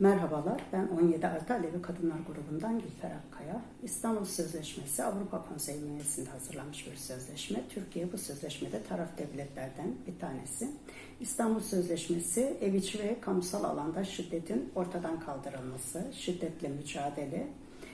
Merhabalar, ben 17 Artı Alevi Kadınlar Grubu'ndan Gülfer Akkaya. İstanbul Sözleşmesi Avrupa Konseyi bünyesinde hazırlanmış bir sözleşme. Türkiye bu sözleşmede taraf devletlerden bir tanesi. İstanbul Sözleşmesi ev içi ve kamusal alanda şiddetin ortadan kaldırılması, şiddetle mücadele,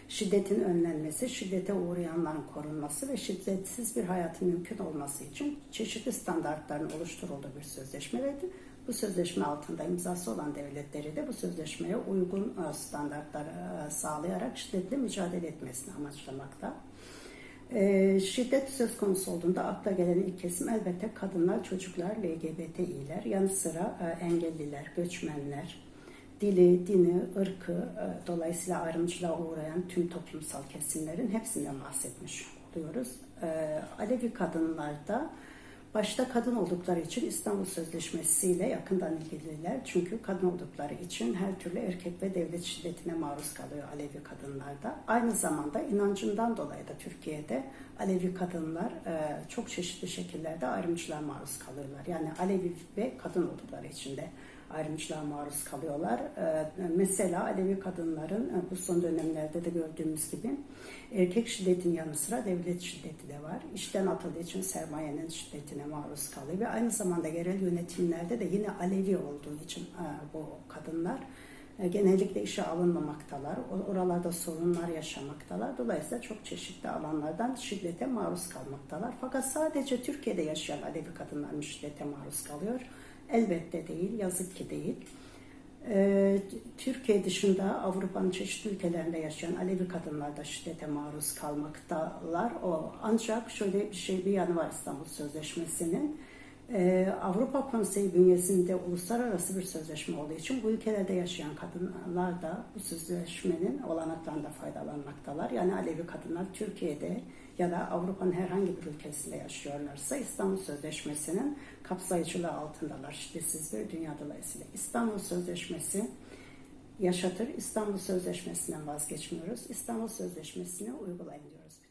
şiddetin önlenmesi, şiddete uğrayanların korunması ve şiddetsiz bir hayatın mümkün olması için çeşitli standartların oluşturulduğu bir sözleşmedir. Bu sözleşme altında imzası olan devletleri de bu sözleşmeye uygun e, standartlar e, sağlayarak şiddetle mücadele etmesini amaçlamakta. E, şiddet söz konusu olduğunda akla gelen ilk kesim elbette kadınlar, çocuklar, LGBTİ'ler, yanı sıra e, engelliler, göçmenler, dili, dini, ırkı, e, dolayısıyla ayrımcılığa uğrayan tüm toplumsal kesimlerin hepsinden bahsetmiş oluyoruz. E, Alevi kadınlarda başta kadın oldukları için İstanbul Sözleşmesi ile yakından ilgililer. Çünkü kadın oldukları için her türlü erkek ve devlet şiddetine maruz kalıyor Alevi kadınlarda. Aynı zamanda inancından dolayı da Türkiye'de Alevi kadınlar e, çok çeşitli şekillerde ayrımcılığa maruz kalıyorlar. Yani Alevi ve kadın oldukları için de ayrımcılığa maruz kalıyorlar. Ee, Mesela Alevi kadınların e, bu son dönemlerde de gördüğümüz gibi erkek şiddetin yanı sıra devlet şiddeti de var. İşten atıldığı için sermayenin şiddetine maruz kalıyor ve aynı zamanda yerel yönetimlerde de yine Alevi olduğu için e, bu kadınlar e, genellikle işe alınmamaktalar. Oralarda sorunlar yaşamaktalar. Dolayısıyla çok çeşitli alanlardan şiddete maruz kalmaktalar. Fakat sadece Türkiye'de yaşayan Alevi kadınlar şiddete maruz kalıyor? Elbette değil, yazık ki değil. Ee, Türkiye dışında Avrupa'nın çeşitli ülkelerinde yaşayan Alevi kadınlar da şiddete maruz kalmaktalar. O ancak şöyle bir şey bir yanı var İstanbul Sözleşmesi'nin. Avrupa Konseyi bünyesinde uluslararası bir sözleşme olduğu için bu ülkelerde yaşayan kadınlar da bu sözleşmenin olanaklarında faydalanmaktalar. Yani Alevi kadınlar Türkiye'de ya da Avrupa'nın herhangi bir ülkesinde yaşıyorlarsa İstanbul Sözleşmesi'nin kapsayıcılığı altındalar. Şiddetsiz bir dünya dolayısıyla. İstanbul Sözleşmesi yaşatır. İstanbul Sözleşmesi'nden vazgeçmiyoruz. İstanbul Sözleşmesi'ni uygulayın diyoruz.